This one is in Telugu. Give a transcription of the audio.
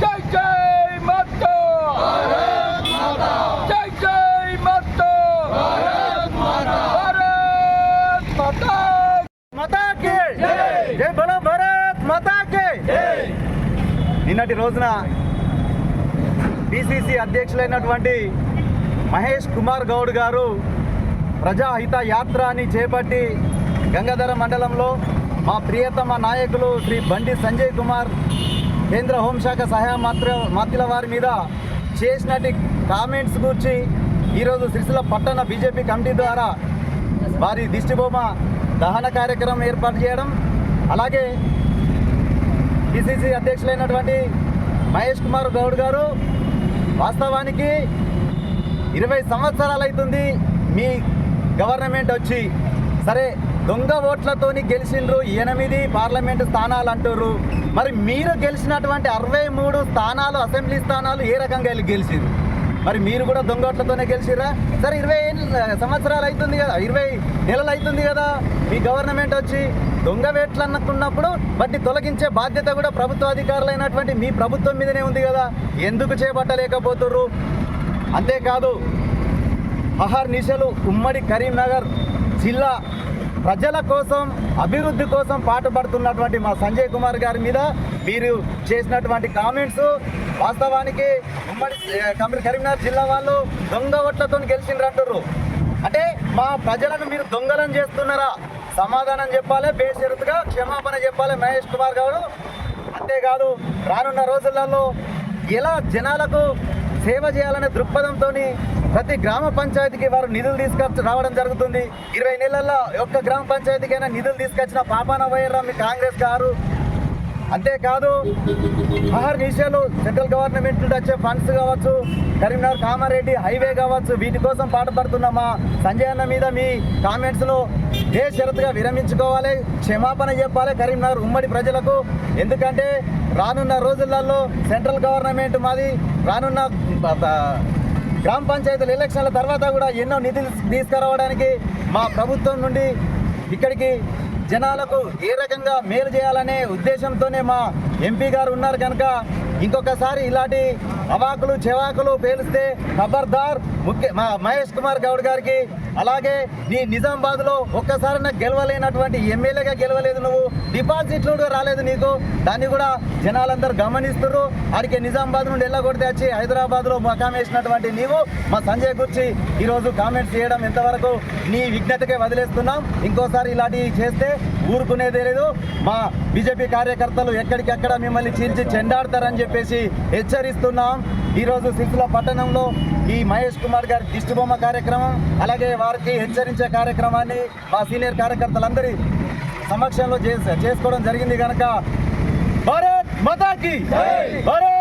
జై జై మాతా జై జై మత్త భారత్ మాతా కే జై బలో భారత్ మాతా కే నిన్నటి రోజున బీసీసీ అధ్యక్షులైనటువంటి మహేష్ కుమార్ గౌడ్ గారు ప్రజాహిత యాత్ర అని చేపట్టి గంగాధర మండలంలో మా ప్రియతమ నాయకులు శ్రీ బండి సంజయ్ కుమార్ కేంద్ర హోంశాఖ సహాయ మంత్రి మంత్రుల వారి మీద చేసినటి కామెంట్స్ గురించి ఈరోజు సిరిసిల్ల పట్టణ బీజేపీ కమిటీ ద్వారా వారి దిష్టిబొమ్మ దహన కార్యక్రమం ఏర్పాటు చేయడం అలాగే పిసిసి అధ్యక్షులైనటువంటి మహేష్ కుమార్ గౌడ్ గారు వాస్తవానికి ఇరవై సంవత్సరాలు అవుతుంది మీ గవర్నమెంట్ వచ్చి. సరే దొంగ ఓట్లతోని గెలిచిండ్రు. ఎనిమిది పార్లమెంటు స్థానాలు అంటారు మరి మీరు గెలిచినటువంటి అరవై మూడు స్థానాలు అసెంబ్లీ స్థానాలు ఏ రకంగా గెలిచింది మరి మీరు కూడా దొంగ ఓట్లతోనే గెలిచిర్రా? సరే ఇరవై ఏళ్ళ సంవత్సరాలు అవుతుంది కదా ఇరవై నెలలు అవుతుంది కదా మీ గవర్నమెంట్ వచ్చి దొంగ వేట్లు అన్నట్టున్నప్పుడు వాటిని తొలగించే బాధ్యత కూడా ప్రభుత్వ అధికారులైనటువంటి మీ ప్రభుత్వం మీదనే ఉంది కదా. ఎందుకు చేపట్టలేకపోతుర్రు? అంతేకాదు అహర్ నిశలు ఉమ్మడి కరీంనగర్ జిల్లా ప్రజల కోసం అభివృద్ధి కోసం పాటుపడుతున్నటువంటి మా సంజయ్ కుమార్ గారి మీద మీరు చేసినటువంటి కామెంట్స్ వాస్తవానికి ఉమ్మడి కరీంనగర్ జిల్లా వాళ్ళు దొంగ ఓట్లతో గెలిచిండ్రు అంటే మా ప్రజలను మీరు దొంగలను చేస్తున్నారా? సమాధానం చెప్పాలి బేషరతుగా క్షమాపణ చెప్పాలి మహేష్ కుమార్ గారు. అంతేకాదు రానున్న రోజులలో ఎలా జనాలకు సేవ చేయాలనే దృక్పథంతో ప్రతి గ్రామ పంచాయతీకి వారు నిధులు తీసుకొచ్చి రావడం జరుగుతుంది. ఇరవై నెలల్లో ఒక్క గ్రామ పంచాయతీకైనా నిధులు తీసుకొచ్చిన పాపాన వైర్రా మీ కాంగ్రెస్ గారు అంతేకాదు ఆహార విషయాలు సెంట్రల్ గవర్నమెంట్ నుండి వచ్చే ఫండ్స్ కావచ్చు కరీంనగర్ కామారెడ్డి హైవే కావచ్చు వీటి కోసం పాటుపడుతున్న మా సంజయ్ అన్న మీద మీ కామెంట్స్ను ఏ షరతుగా విరమించుకోవాలి క్షమాపణ చెప్పాలి కరీంనగర్ ఉమ్మడి ప్రజలకు. ఎందుకంటే రానున్న రోజులలో సెంట్రల్ గవర్నమెంట్ మాది రానున్న గ్రామ పంచాయతీల ఎలక్షన్ల తర్వాత కూడా ఎన్నో నిధులు తీసుకురావడానికి మా ప్రభుత్వం నుండి ఇక్కడికి జనాలకు ఏ రకంగా మేలు చేయాలనే ఉద్దేశంతోనే మా ఎంపీ గారు ఉన్నారు కనుక ఇంకొకసారి ఇలాంటి అవాకులు చెవాకులు పేలిస్తే ఖబర్దార్ ముఖ్య మా మహేష్ కుమార్ గౌడ్ గారికి అలాగే నీ నిజామాబాద్లో ఒక్కసారి నాకు గెలవలేనటువంటి ఎమ్మెల్యేగా గెలవలేదు నువ్వు. డిపాజిట్లు కూడా రాలేదు నీకు. దాన్ని కూడా జనాలందరూ గమనిస్తున్నారు ఆడికి నిజామాబాద్ నుండి వెళ్ళగొడితే వచ్చి హైదరాబాద్లో మకాం వేసినటువంటి నీవు. మా సంజయ్ గురించి ఈరోజు కామెంట్స్ చేయడం ఎంతవరకు నీ విజ్ఞతకే వదిలేస్తున్నాం. ఇంకోసారి ఇలాంటివి చేస్తే ఊరుకునేదే లేదు. మా బీజేపీ కార్యకర్తలు ఎక్కడికెక్కడ మిమ్మల్ని చీల్చి చెండాడతారని చెప్పేసి హెచ్చరిస్తున్నాం. ఈరోజు సిరిసిల్ల పట్టణంలో ఈ మహేష్ కుమార్ గారి దిష్టిబొమ్మ కార్యక్రమం అలాగే వారికి హెచ్చరించే కార్యక్రమాన్ని మా సీనియర్ కార్యకర్తలందరి సమక్షంలో చేసుకోవడం జరిగింది కనుక భారత్ మతాకి భారత్